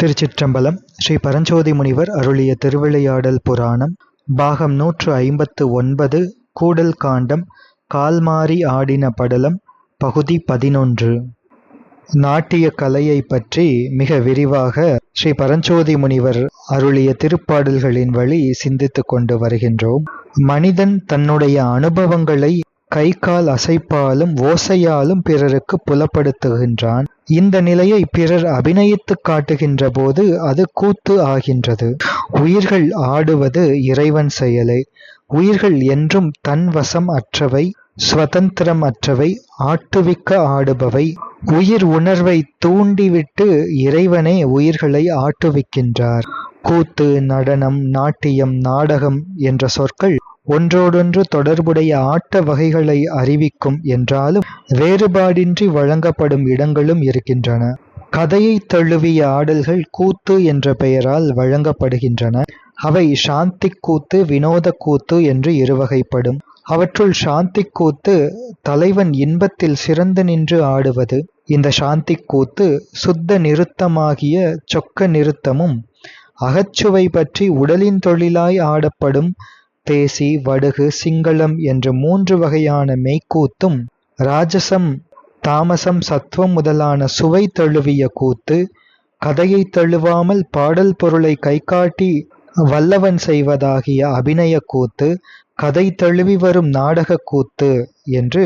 திருச்சிற்றம்பலம் ஸ்ரீ பரஞ்சோதி முனிவர் அருளிய திருவிளையாடல் புராணம் பாகம் நூற்று ஐம்பத்து ஒன்பது கூடல் காண்டம் கால்மாறி ஆடின படலம் பகுதி பதினொன்று. நாட்டிய கலையை பற்றி மிக விரிவாக ஸ்ரீ பரஞ்சோதி முனிவர் அருளிய திருப்பாடல்களின் வழி சிந்தித்து கொண்டு வருகின்றோம். மனிதன் தன்னுடைய அனுபவங்களை கை கால் அசைப்பாலும் ஓசையாலும் பிறருக்கு புலப்படுத்துகின்றான். இந்த நிலையை பிறர் அபிநயித்துக் காட்டுகின்ற போது அது கூத்து ஆகின்றது. உயிர்கள் ஆடுவது இறைவன் செயலே. உயிர்கள் என்றும் தன் வசம் அற்றவை சுதந்திரம் அற்றவை ஆட்டுவிக்க ஆடுபவை. உயிர் உணர்வை தூண்டிவிட்டு இறைவனே உயிர்களை ஆட்டுவிக்கின்றார். கூத்து நடனம் நாட்டியம் நாடகம் என்ற சொற்கள் ஒன்றோடொன்று தொடர்புடைய ஆட்ட வகைகளை அறிவிக்கும் என்றாலும் வேறுபாடின்றி வழங்கப்படும் இடங்களும் இருக்கின்றன. கதையை தழுவிய ஆடல்கள் கூத்து என்ற பெயரால் வழங்கப்படுகின்றன. அவை சாந்தி கூத்து வினோத கூத்து என்று இருவகைப்படும். அவற்றுள் சாந்தி கூத்து தலைவன் இன்பத்தில் சிறந்து நின்று ஆடுவது. இந்த சாந்தி கூத்து சுத்த நிறுத்தமாகிய சொக்க நிறுத்தமும் அகச்சுவை பற்றி உடலின் தொழிலாய் ஆடப்படும் தேசி வடுகு சிங்களம் என்ற மூன்று வகையான மெய்க்கூத்தும் ராஜசம் தாமசம் சத்துவம் முதலான சுவை தழுவிய கூத்து கதையை தழுவாமல் பாடல் பொருளை கைகாட்டி வல்லவன் செய்வதாகிய அபிநய கூத்து கதை தழுவி வரும் நாடக கூத்து என்று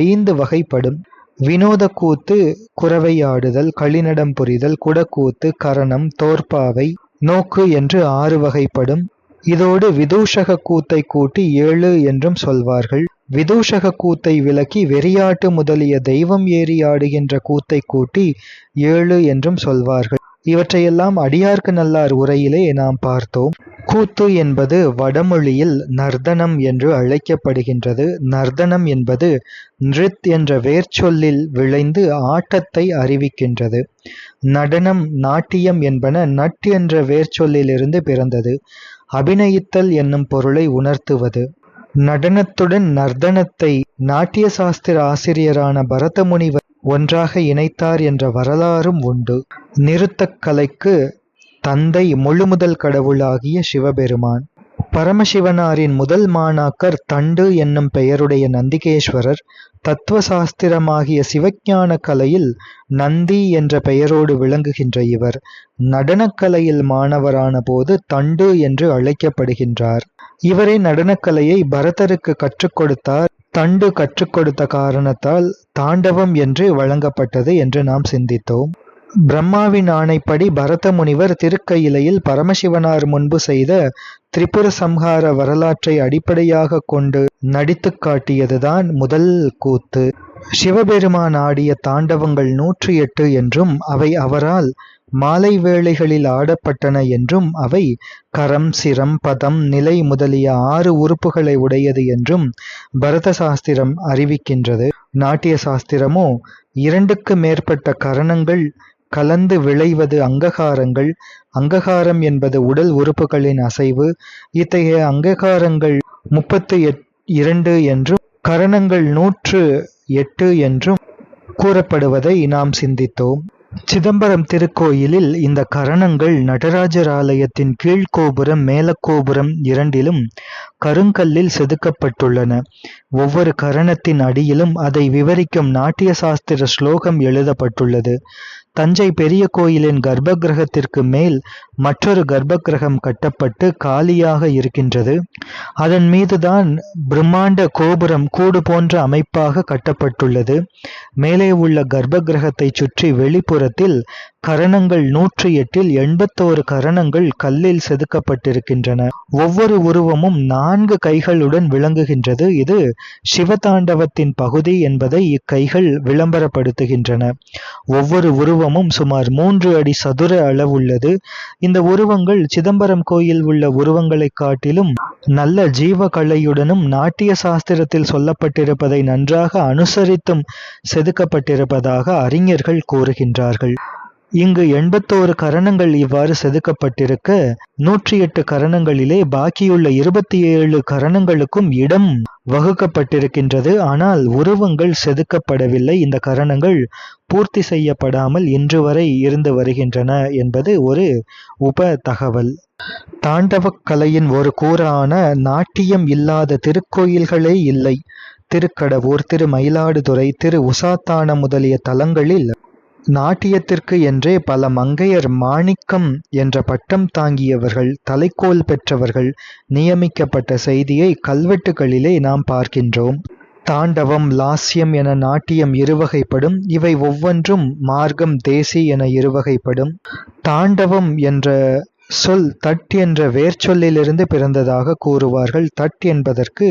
ஐந்து வகைப்படும். வினோத கூத்து குறவையாடுதல் களிநடம் புரிதல் குடக்கூத்து கரணம் தோற்பாவை நோக்கு என்று ஆறு வகைப்படும். இதோடு விதூஷக கூத்தை கூட்டி ஏழு என்றும் சொல்வார்கள். விதூஷக கூத்தை விலக்கி வெறியாட்டு முதலிய தெய்வம் ஏறி ஆடுகின்ற கூத்தை கூட்டி ஏழு என்றும் சொல்வார்கள். இவற்றையெல்லாம் அடியார்க்கு நல்லார் உரையிலே நாம் பார்த்தோம். கூத்து என்பது வடமொழியில் நர்தனம் என்று அழைக்கப்படுகின்றது. நர்தனம் என்பது நிருத் என்ற வேர்ச்சொல்லில் விளைந்து ஆட்டத்தை அறிவிக்கின்றது. நடனம் நாட்டியம் என்பன நட் என்ற வேர்ச்சொல்லிலிருந்து பிறந்தது. அபிநயித்தல் என்னும் பொருளை உணர்த்துவது. நடனத்துடன் நர்தனத்தை நாட்டிய சாஸ்திர ஆசிரியரான பரத முனிவர் ஒன்றாக இணைத்தார் என்ற வரலாறும் உண்டு. நிறுத்தக்கலைக்கு தந்தை முழுமுதல் கடவுளாகிய சிவபெருமான். பரமசிவனாரின் முதல் மாணாக்கர் தண்டு என்னும் பெயருடைய நந்திகேஸ்வரர் தத்துவ சாஸ்திரமாகிய சிவஞான கலையில் நந்தி என்ற பெயரோடு விளங்குகின்ற இவர் நடனக்கலையில் மாணவரான போது தண்டு என்று அழைக்கப்படுகின்றார். இவரே நடனக்கலையை பரதருக்கு கற்றுக் கொடுத்தார். தண்டு கற்றுக் கொடுத்த காரணத்தால் தாண்டவம் என்று வழங்கப்பட்டது என்று நாம் சிந்தித்தோம். பிரம்மாவின் ஆணைப்படி பரத முனிவர் திருக்கையிலையில் பரமசிவனார் முன்பு செய்த திரிபுர சம்ஹார வரலாற்றை அடிப்படையாக கொண்டு நடித்து காட்டியதுதான் முதல் கூத்து. சிவபெருமான் ஆடிய தாண்டவங்கள் நூற்றி எட்டு என்றும் அவை அவரால் மாலை வேளைகளில் ஆடப்பட்டன என்றும் அவை கரம் சிரம் பதம் நிலை முதலிய ஆறு உறுப்புகளை உடையது என்றும் பரத சாஸ்திரம் அறிவிக்கின்றது. நாட்டிய சாஸ்திரமோ இரண்டுக்கு மேற்பட்ட கரணங்கள் கலந்து விளைவது அங்ககாரங்கள். அங்ககாரம் என்பது உடல் உறுப்புகளின் அசைவு. இத்தகைய அங்ககாரங்கள் முப்பத்து இரண்டு என்றும் கரணங்கள் நூற்று எட்டு என்றும் கூறப்படுவதை நாம் சிந்தித்தோம். சிதம்பரம் திருக்கோயிலில் இந்த கரணங்கள் நடராஜர் ஆலயத்தின் கீழ்கோபுரம் மேலக்கோபுரம் இரண்டிலும் கருங்கல்லில் செதுக்கப்பட்டுள்ளன. ஒவ்வொரு கரணத்தின் அடியிலும் அதை விவரிக்கும் நாட்டிய சாஸ்திர ஸ்லோகம் எழுதப்பட்டுள்ளது. தஞ்சை பெரிய கோயிலின் கர்ப்பகிரகத்திற்கு மேல் மற்றொரு கர்ப்பகிரகம் கட்டப்பட்டு காலியாக இருக்கின்றது. அதன் மீதுதான் பிரம்மாண்ட கோபுரம் கூடு போன்ற அமைப்பாக கட்டப்பட்டுள்ளது. மேலே உள்ள கர்ப்பகிரகத்தைச் சுற்றி வெளிப்புறத்தில் கரணங்கள் நூற்றி எட்டில் எண்பத்தோரு கரணங்கள் கல்லில் செதுக்கப்பட்டிருக்கின்றன. ஒவ்வொரு உருவமும் நான்கு நான்கு கைகளுடன் விளங்குகின்றது. இது சிவதாண்டவத்தின் பகுதி என்பதை இக்கைகள் விளம்பரப்படுத்துகின்றன. ஒவ்வொரு உருவமும் சுமார் மூன்று அடி சதுர அளவுள்ளது. இந்த உருவங்கள் சிதம்பரம் கோயில் உள்ள உருவங்களைக் காட்டிலும் நல்ல ஜீவ கலையுடனும் நாட்டிய சாஸ்திரத்தில் சொல்லப்பட்டிருப்பதை நன்றாக அனுசரித்தும் செதுக்கப்பட்டிருப்பதாக அறிஞர்கள் கூறுகின்றார்கள். இங்கு எண்பத்தோரு கரணங்கள் இவ்வாறு செதுக்கப்பட்டிருக்க நூற்றி எட்டு கரணங்களிலே பாக்கியுள்ள இருபத்தி ஏழு கரணங்களுக்கும் இடம் வகுக்கப்பட்டிருக்கின்றது. ஆனால் உருவங்கள் செதுக்கப்படவில்லை. இந்த கரணங்கள் பூர்த்தி செய்யப்படாமல் இன்று வரை இருந்து வருகின்றன என்பது ஒரு உப தகவல். தாண்டவக் கலையின் ஒரு கூறான நாட்டியம் இல்லாத திருக்கோயில்களே இல்லை. திருக்கடவூர் திரு மயிலாடுதுறை திரு உசாத்தான முதலிய தலங்களில் நாட்டியத்திற்கு என்றே பல மங்கையர் மாணிக்கம் என்ற பட்டம் தாங்கியவர்கள் தலைக்கோல் பெற்றவர்கள் நியமிக்கப்பட்ட செய்தியை கல்வெட்டுகளிலே நாம் பார்க்கின்றோம். தாண்டவம் லாஸ்யம் என நாட்டியம் இருவகைப்படும் இவை ஒவ்வொன்றும் மார்க்கம் தேசி என இருவகைப்படும். தாண்டவம் என்ற சொல் தட் என்ற வேர்ச்சொல்லிலிருந்து பிறந்ததாக கூறுவார்கள். தட் என்பதற்கு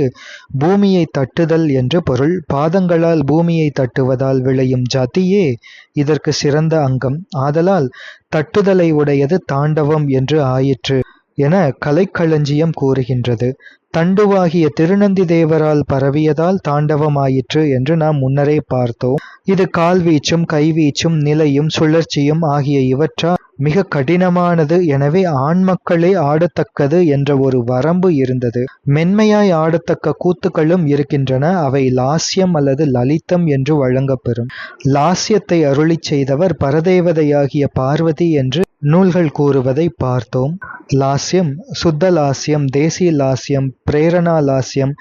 பூமியை தட்டுதல் என்று பொருள். பாதங்களால் பூமியை தட்டுவதால் விளையும் ஜாத்தியே இதற்கு சிறந்த அங்கம். ஆதலால் தட்டுதலை உடையது தாண்டவம் என்று ஆயிற்று என கலைக்களஞ்சியம் கூறுகின்றது. தண்டுவாகிய திருநந்தி தேவரால் பரவியதால் தாண்டவமாயிற்று என்று நாம் முன்னரே பார்த்தோம். இது கால்வீச்சும் கைவீச்சும் நிலையும் சுழற்சியும் ஆகிய இவற்றால் மிக கடினமானது எனவே ஆண் மக்களே ஆடத்தக்கது என்ற ஒரு வரம்பு இருந்தது. மென்மையாய் ஆடத்தக்க கூத்துக்களும் இருக்கின்றன அவை லாஸ்யம் அல்லது லலிதம் என்று வழங்கப்பெறும். லாஸ்யத்தை அருளிச் செய்தவர் பரதேவதையாகிய பார்வதி என்று நூல்கள் கூறுவதை பார்த்தோம். லாஸ்யம் சுத்த லாஸ்யம் தேசிய லாஸ்யம் பிரேரணா லாஸ்யம்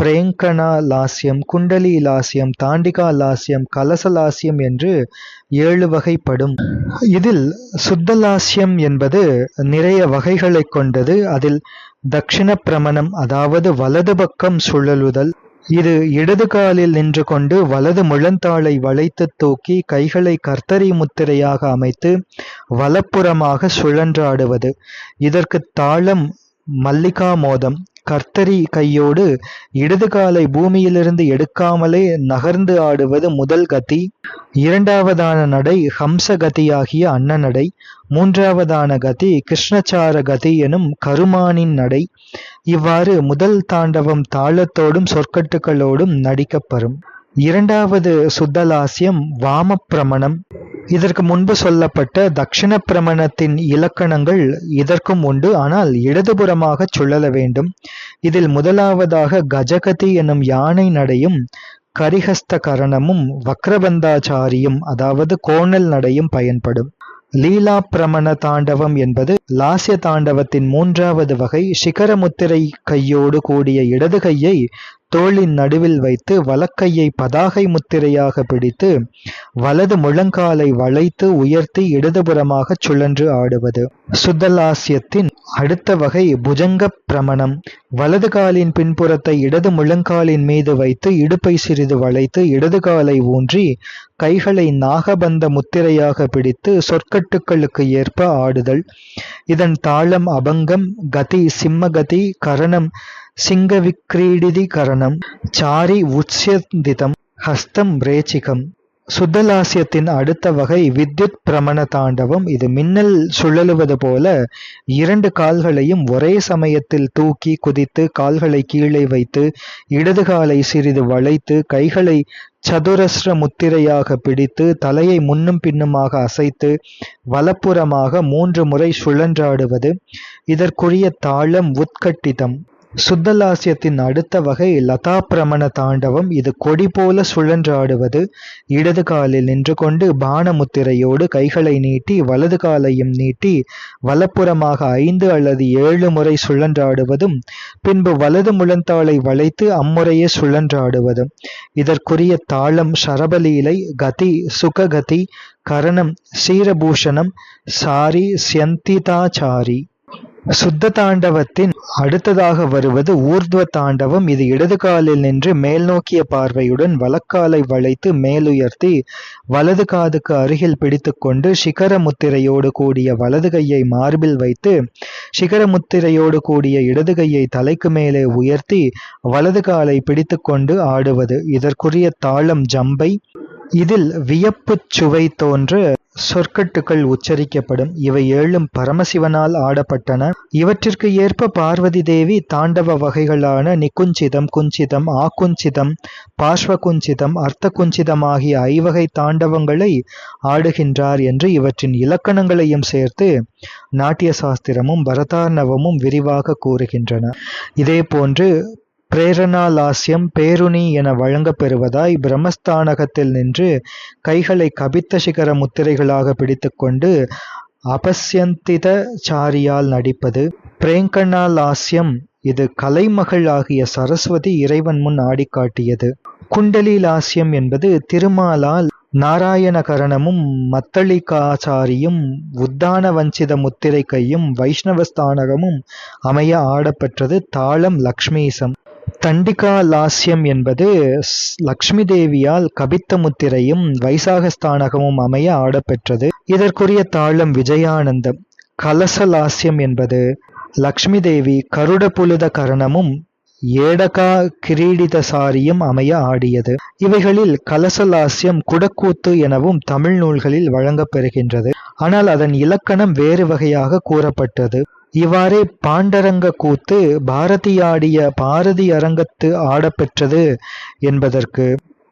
பிரேங்கணா லாஸ்யம் குண்டலி லாஸ்யம் தாண்டிகா லாஸ்யம் கலசலாஸ்யம் என்று ஏழு வகைப்படும். இதில் சுத்த லாஸ்யம் என்பது நிறைய வகைகளை கொண்டது. அதில் தக்ஷிண பிரமணம் அதாவது வலது பக்கம் சுழலுதல் இது இடது காலில் நின்று கொண்டு வலது முழந்தாளை வளைத்து தூக்கி கைகளை கர்த்தரி முத்திரையாக அமைத்து வலப்புறமாக சுழன்றாடுவது. இதற்கு தாளம் மல்லிகா மோதம் கர்த்தரி கையோடு இடது காலை பூமியிலிருந்து எடுக்காமலே நகர்ந்து ஆடுவது முதல் கதி இரண்டாவதான நடை ஹம்ச கதியாகிய அன்ன நடை. மூன்றாவதான கதி கிருஷ்ணச்சார கதி எனும் கருமானின் நடை. இவ்வாறு முதல் தாண்டவம் தாளத்தோடும் சொற்கட்டுகளோடும் நடிக்கப்பெறும். இரண்டாவது சுத்தலாசியம் வாமப்பிரமணம். இதற்கு முன்பு சொல்லப்பட்ட தக்ஷிண பிரமணத்தின் இலக்கணங்கள் இதற்கும் உண்டு. ஆனால் இடதுபுறமாக சுழல வேண்டும். இதில் முதலாவதாக கஜகதி எனும் யானை நடையும் கரிஹஸ்த கரணமும் வக்ரபந்தாச்சாரியும் அதாவது கோணல் நடையும் பயன்படும். லீலா பிரமண தாண்டவம் என்பது லாஸ்ய தாண்டவத்தின் மூன்றாவது வகை. சிகரமுத்திரை கையோடு கூடிய இடது கையை தோளின் நடுவில் வைத்து வலக்கையை பதாகை முத்திரையாக பிடித்து வலது முழங்காலை வளைத்து உயர்த்தி இடதுபுறமாக சுழன்று ஆடுவது. சுத்தலாசியத்தின் அடுத்த வகை புஜங்க பிரமணம். வலது காலின் பின்புறத்தை இடது முழங்காலின் மீது வைத்து இடுப்பை சிறிது வளைத்து இடது காலை ஊன்றி கைகளை நாகபந்த முத்திரையாக பிடித்து சொற்கட்டுக்களுக்கு ஏற்ப ஆடுதல். இதன் தாளம் அபங்கம் கதி சிம்மகதி கரணம் சிங்கவிக்ரீடிதி கரணம் சாரி உத்ஸ்யந்திதம் ஹஸ்தம் ரேச்சிகம் சுத்தலாசியத்தின் அடுத்த வகை வித்யுத் பிரமண தாண்டவம். இது மின்னல் சுழலுவது போல இரண்டு கால்களையும் ஒரே சமயத்தில் தூக்கி குதித்து கால்களை கீழே வைத்து இடது காலை சிறிது வளைத்து கைகளை சதுரஸ்ர முத்திரையாக பிடித்து தலையை முன்னும் பின்னுமாக அசைத்து வலப்புறமாக மூன்று முறை சுழன்றாடுவது. இதற்குரிய தாளம் உத்கட்டிதம் சுத்தலாசியத்தின் அடுத்த வகை லதா பிரமண தாண்டவம். இது கொடி போல சுழன்றாடுவது. இடது காலில் நின்று கொண்டு பானமுத்திரையோடு கைகளை நீட்டி வலது காலையும் நீட்டி வலப்புறமாக ஐந்து அல்லது ஏழு முறை சுழன்றாடுவதும் பின்பு வலது முழந்தாளை வளைத்து அம்முறையே சுழன்றாடுவதும். இதற்குரிய தாளம் சரபலீலை கதி சுககதி கரணம் சீரபூஷணம் சாரி சியந்திதாச்சாரி சுத்த தாண்டவத்தின் அடுத்ததாக வருவது ஊர்த்வ தாண்டவம் இது இடது காலில் நின்று மேல் நோக்கிய பார்வையுடன் வலக்காலை வளைத்து மேலுயர்த்தி வலது காதுக்கு அருகில் பிடித்துக்கொண்டு சிகர முத்திரையோடு கூடிய வலது கையை மார்பில் வைத்து சிகர முத்திரையோடு கூடிய இடது கையை தலைக்கு மேலே உயர்த்தி வலது காலை பிடித்துக்கொண்டு ஆடுவது. இதற்குரிய தாளம் ஜம்பை. இதில் வியப்புச் சுவை தோன்று சொற்கட்டுகள் உச்சரிக்கப்படும். இவை ஏழும் பரமசிவனால் ஆடப்பட்டன. இவற்றிற்கு ஏற்ப பார்வதி தேவி தாண்டவ வகைகளான நிக்குஞ்சிதம் குஞ்சிதம், ஆகுஞ்சிதம், அர்த்த குஞ்சிதம் ஆகிய ஐவகை தாண்டவங்களை ஆடுகின்றார் என்று இவற்றின் இலக்கணங்களையும் சேர்த்து நாட்டிய சாஸ்திரமும் பரதார்ணவமும் விரிவாக கூறுகின்றன. இதே போன்று பிரேரணாலாஸ்யம் பேருணி என வழங்கப் பெறுவதாய் நின்று கைகளை கபித்த சிகர முத்திரைகளாக பிடித்துக்கொண்டு அபஸ்யந்திதசாரியால் நடிப்பது. பிரேங்கணாலாஸ்யம் இது கலைமகள் ஆகிய சரஸ்வதி இறைவன் முன் ஆடி காட்டியது. குண்டலி லாஸ்யம் என்பது திருமாலால் நாராயணகரணமும் மத்தளிகாச்சாரியும் உத்தான வஞ்சித முத்திரை கையும் வைஷ்ணவஸ்தானகமும் அமைய ஆடப்பெற்றது. தாளம் லக்ஷ்மீசம். தண்டிகா லாஸ்யம் என்பது லக்ஷ்மி தேவியால் கபித்த முத்திரையும் வைசாகஸ்தானகமும் அமைய ஆடப்பெற்றது. இதற்குரிய தாளம் விஜயானந்தம். கலசலாஸ்யம் என்பது லக்ஷ்மி தேவி கருடபுலுத கரணமும் ஏடகா கிரீடிதசாரியும் அமைய ஆடியது. இவைகளில் கலசலாஸ்யம் குடக்கூத்து எனவும் தமிழ் நூல்களில் வழங்கப்பெறுகின்றது ஆனால் அதன் இலக்கணம் வேறு வகையாக கூறப்பட்டது. இவ்வாறே பாண்டரங்க கூத்து பாரதியாடிய பாரதி அரங்கத்து ஆடப்பெற்றது என்பதற்கு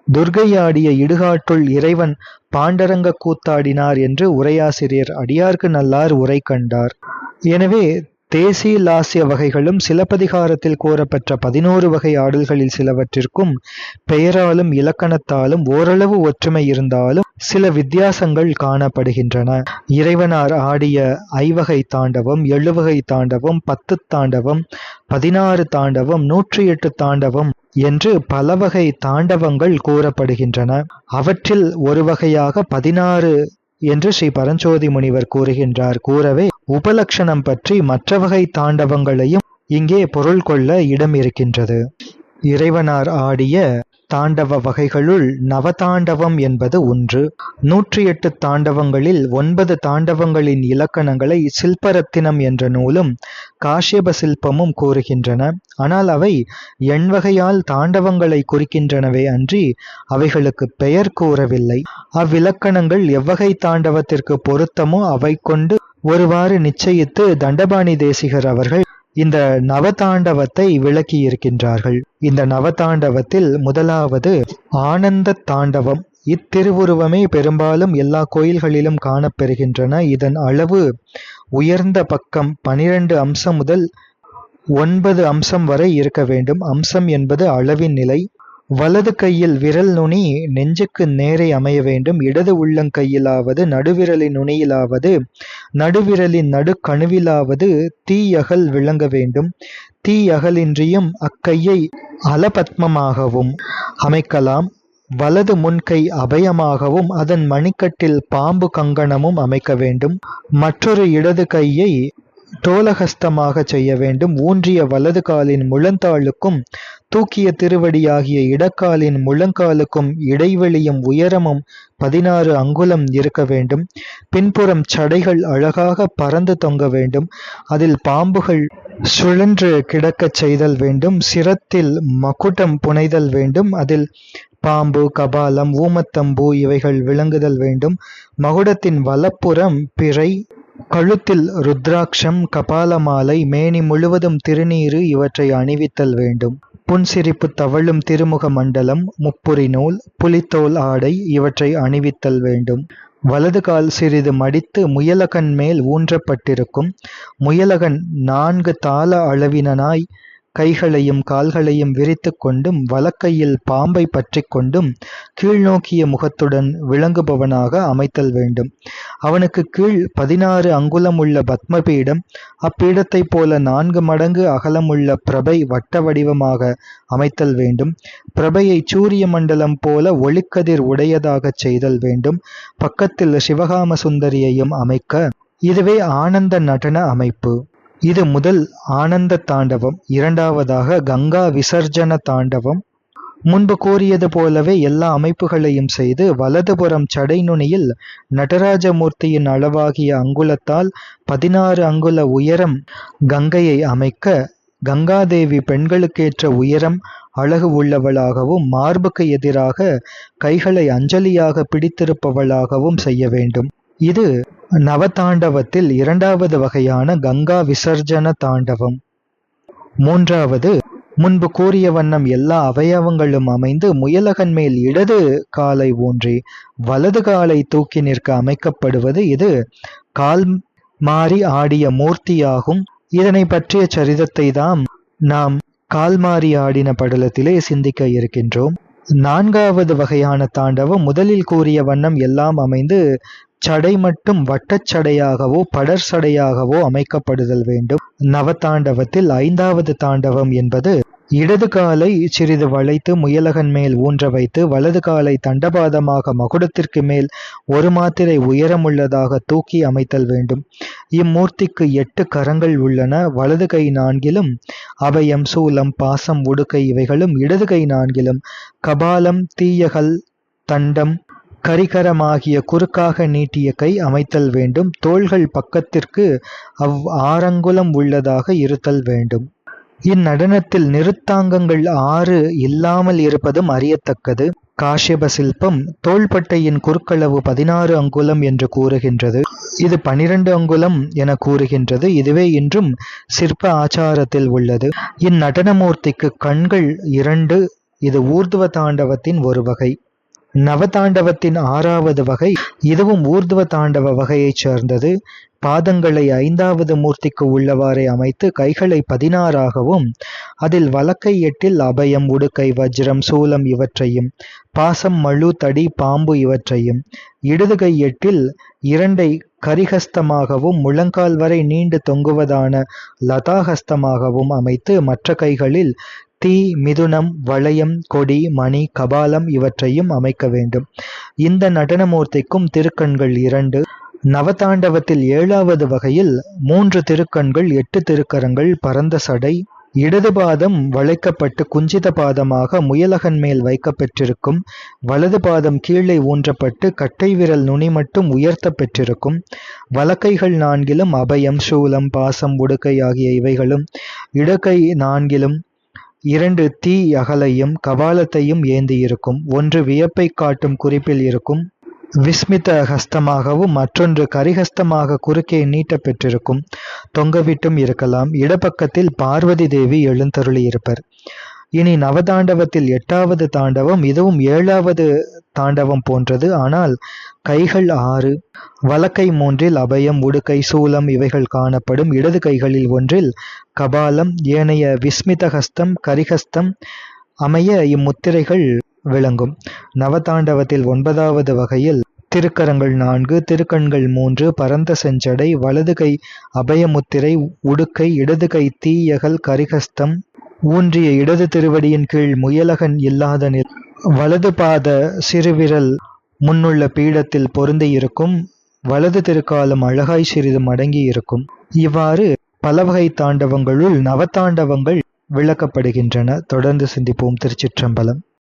துர்க்கை ஆடிய இடுகாட்டுள் இறைவன் பாண்டரங்க கூத்தாடினார் என்று உரையாசிரியர் அடியார்க்கு நல்லார் உரை கண்டார். எனவே தேசி வகைகளும் சிலப்பதிகாரத்தில் கூறப்பெற்ற பதினோரு வகை ஆடல்களில் சிலவற்றிற்கும் பெயராலும் இலக்கணத்தாலும் ஓரளவு ஒற்றுமை இருந்தாலும் சில வித்தியாசங்கள் காணப்படுகின்றன. இறைவனார் ஆடிய ஐவகை தாண்டவம், எழுவகை தாண்டவம், பத்து தாண்டவம், பதினாறு தாண்டவம், நூற்றி எட்டு தாண்டவம் என்று பலவகை தாண்டவங்கள் கூறப்படுகின்றன. அவற்றில் ஒரு வகையாக பதினாறு என்று ஸ்ரீ பரஞ்சோதி முனிவர் கூறுகின்றார் கூறவே உபலக்ஷணம் பற்றி மற்ற வகை தாண்டவங்களையும் இங்கே பொருள் கொள்ள இடம் இருக்கின்றது. இறைவனார் ஆடிய தாண்டவ வகைகளுள் நவதாண்டவம் என்பது ஒன்று. நூற்றி எட்டு தாண்டவங்களில் ஒன்பது தாண்டவங்களின் இலக்கணங்களை சில்பரத்தினம் என்ற நூலும் காஷ்யப சில்பமும் கூறுகின்றன. ஆனால் அவை எண்வகையால் தாண்டவங்களை குறிக்கின்றனவே அன்றி அவைகளுக்குப் பெயர் கூறவில்லை. அவ்விலக்கணங்கள் எவ்வகை தாண்டவத்திற்கு பொருத்தமோ அவை கொண்டு ஒருவாறு நிச்சயித்து தண்டபாணி தேசிகர் அவர்கள் இந்த நவதாண்டவத்தை விளக்கியிருக்கின்றார்கள். இந்த நவதாண்டவத்தில் முதலாவது ஆனந்த தாண்டவம். இத்திருவுருவமே பெரும்பாலும் எல்லா கோயில்களிலும் காணப்பெறுகின்றன. இதன் அளவு உயர்ந்த பக்கம் பனிரெண்டு அம்சம் முதல் ஒன்பது அம்சம் வரை இருக்க வேண்டும். அம்சம் என்பது அளவின் நிலை. வலது கையில் விரல் நுனி நெஞ்சுக்கு நேரே அமைய வேண்டும். இடது உள்ளங்கையிலாவது நடுவிரலின் நுனியிலாவது நடுவிரலின் நடுக்கணுவிலாவது தீயகல் விளங்க வேண்டும். தீயகலின்றியும் அக்கையை அலபத்மமாகவும் அமைக்கலாம். வலது முன்கை அபயமாகவும் அதன் மணிக்கட்டில் பாம்பு கங்கணமும் அமைக்க வேண்டும். மற்றொரு இடது கையை டோலஹஸ்தமாகச் செய்ய வேண்டும். ஊன்றிய வலது காலின் முழந்தாளுக்கும் தூக்கிய திருவடியாகிய இடக்காலின் முழங்காலுக்கும் இடைவெளியும் உயரமும் பதினாறு அங்குலம் இருக்க வேண்டும். பின்புறம் சடைகள் அழகாக பறந்து தொங்க வேண்டும். அதில் பாம்புகள் சுழன்று கிடக்கச் செய்தல் வேண்டும். சிரத்தில் மக்குட்டம் புனைதல் வேண்டும். அதில் பாம்பு, கபாலம், ஊமத்தம்பூ இவைகள் விளங்குதல் வேண்டும். மகுடத்தின் வலப்புறம் பிறை, கழுத்தில் ருத்ராட்சம் கபாலமாலை, மேனி முழுவதும் திருநீறு இவற்றை அணிவித்தல் வேண்டும். புன்சிரிப்பு தவழும் திருமுக மண்டலம், முப்புரி நூல், புலித்தோல் ஆடை இவற்றை அணிவித்தல் வேண்டும். வலது கால் சிறிது மடித்து முயலகன் மேல் ஊன்றப்பட்டிருக்கும். முயலகன் நான்கு தாள அளவினனாய் கைகளையும் கால்களையும் விரித்துக் கொண்டும் வலக்கையில் பாம்பைப் பற்றி கொண்டும் கீழ்நோக்கிய முகத்துடன் விளங்குபவனாக அமைத்தல் வேண்டும். அவனுக்குக் கீழ் பதினாறு அங்குலமுள்ள பத்மபீடம் அப்பீடத்தைப் போல நான்கு மடங்கு அகலமுள்ள பிரபை வட்ட வடிவமாக அமைத்தல் வேண்டும். பிரபையை சூரிய மண்டலம் போல ஒளிக்கதிர் உடையதாகச் செய்தல் வேண்டும். பக்கத்தில் சிவகாம சுந்தரியையும் அமைக்க. இதுவே ஆனந்த நடன அமைப்பு. இது முதல் ஆனந்த தாண்டவம். இரண்டாவதாக கங்கா விசர்ஜன தாண்டவம். முன்பு கூறியது போலவே எல்லா அமைப்புகளையும் செய்து வலதுபுறம் சடை நுனியில் நடராஜமூர்த்தியின் அளவாகிய அங்குலத்தால் பதினாறு அங்குல உயரம் கங்கையை அமைக்க. கங்காதேவி பெண்களுக்கேற்ற உயரம், அழகு உள்ளவளாகவும் மார்புக்கு எதிராக கைகளை அஞ்சலியாக பிடித்திருப்பவளாகவும் செய்ய வேண்டும். இது நவதாண்டவத்தில் இரண்டாவது வகையான கங்கா விசர்ஜன தாண்டவம். மூன்றாவது முன்பு கூறிய வண்ணம் எல்லா அவயவங்களும் அமைந்து முயலகன் மேல் இடது காலை ஊன்றி வலது காலை தூக்கி நிற்க அமைக்கப்படுவது இது. கால் மாறி ஆடிய மூர்த்தியாகும். இதனை பற்றிய சரிதத்தை தாம் நாம் கால்மாறி ஆடின படலத்திலே சிந்திக்க இருக்கின்றோம். நான்காவது வகையான தாண்டவம் முதலில் கூறிய வண்ணம் எல்லாம் அமைந்து சடை மட்டும் வட்டச் சடையாகவோ படர் சடையாகவோ அமைக்கப்படுதல் வேண்டும். நவதாண்டவத்தில் ஐந்தாவது தாண்டவம் என்பது இடது காலை சிறிது வளைத்து முயலகன் மேல் ஊன்ற வைத்து வலது காலை தண்டபாதமாக மகுடத்திற்கு மேல் ஒரு மாத்திரை உயரமுள்ளதாக தூக்கி அமைத்தல் வேண்டும். இம்மூர்த்திக்கு எட்டு கரங்கள் உள்ளன. வலது கை நான்கிலும் அபயம் சூலம் பாசம் உடுக்கை இவைகளும் இடது கை நான்கிலும். கபாலம் தீயகல் தண்டம் கரிகரமாகிய குறுக்காக நீட்டிய கை அமைத்தல் வேண்டும். தோள்கள் பக்கத்திற்கு அவ் ஆறங்குலம் உள்ளதாக இருத்தல் வேண்டும். இந்நடனத்தில் நிறுத்தாங்கங்கள் ஆறு இல்லாமல் இருப்பதும் அறியத்தக்கது. காஷ்யப சில்பம் தோள்பட்டையின் குறுக்களவு பதினாறு அங்குலம் என்று கூறுகின்றது. இது பனிரெண்டு அங்குலம் என கூறுகின்றது. இதுவே இன்றும் சிற்ப ஆச்சாரத்தில் உள்ளது. இந்நடனமூர்த்திக்கு கண்கள் இரண்டு இது ஊர்துவ தாண்டவத்தின் ஒரு வகை. நவதாண்டவத்தின் ஆறாவது வகை இதுவும் ஊர்துவ தாண்டவ வகையைச் சேர்ந்தது. பாதங்களை ஐந்தாவது மூர்த்திக்கு உள்ளவாறே அமைத்து கைகளை பதினாறாகவும் அதில் வலக்கை எட்டில் அபயம் உடுக்கை வஜ்ரம் சூலம் இவற்றையும் பாசம் மழு தடி பாம்பு இவற்றையும் இடதுகை எட்டில் இரண்டை கரிஹஸ்தமாகவும் முழங்கால் வரை நீண்டு தொங்குவதான லதாஹஸ்தமாகவும் அமைத்து மற்ற கைகளில் தீ மிதுனம் வளையம் கொடி மணி கபாலம் இவற்றையும் அமைக்க வேண்டும். இந்த நடனமூர்த்திக்கும் திருக்கண்கள் இரண்டு. நவதாண்டவத்தில் ஏழாவது வகையில் மூன்று திருக்கண்கள் எட்டு திருக்கரங்கள் பரந்த சடை இடது பாதம் வளைக்கப்பட்டு குஞ்சித பாதமாக முயலகன் மேல் வைக்கப்பெற்றிருக்கும் வலது பாதம் கீழே ஊன்றப்பட்டு கட்டை விரல் நுனி மட்டும் உயர்த்த பெற்றிருக்கும் வலக்கைகள் நான்கிலும் அபயம் சூலம் பாசம் உடுக்கை ஆகிய இவைகளும் இடக்கை நான்கிலும் இரண்டு தீ அகலையும் கபாலத்தையும் ஏந்தியிருக்கும் ஒன்று வியப்பைக் காட்டும் குறிப்பில் இருக்கும். விஸ்மித ஹஸ்தமாகவும் மற்றொன்று கரிஹஸ்தமாக குறுக்கே நீட்டப்பெற்றிருக்கும் தொங்கவிட்டும் இருக்கலாம். இடப்பக்கத்தில் பார்வதி தேவி எழுந்தருளியிருப்பர். இனி நவதாண்டவத்தில் எட்டாவது தாண்டவம் இதுவும் ஏழாவது தாண்டவம் போன்றது. ஆனால் கைகள் ஆறு வலக்கை மூன்றில் அபயம் உடுக்கை சூலம் இவைகள் காணப்படும். இடது கைகளில் ஒன்றில் கபாலம் ஏனைய விஸ்மிதஹஸ்தம் கரிஹஸ்தம் அமைய இம்முத்திரைகள் விளங்கும். நவதாண்டவத்தில் ஒன்பதாவது வகையில் திருக்கரங்கள் நான்கு திருக்கண்கள் மூன்று பரந்த செஞ்சடை வலது கை அபயமுத்திரை உடுக்கை இடது கை தீயகல் கரிகஸ்தம் ஊன்றிய இடது திருவடியின் கீழ் முயலகன் இல்லாத நில். வலது பாத சிறுவிரல் முன்னுள்ள பீடத்தில் பொருந்தியிருக்கும் வலது திருக்காலம் அழகாய் சிறிது மடங்கி இருக்கும் இவ்வாறு பலவகை தாண்டவங்களுள் நவதாண்டவங்கள் விளக்கப்படுகின்றன. தொடர்ந்து சிந்திப்போம் திருச்சிற்றம்பலம்.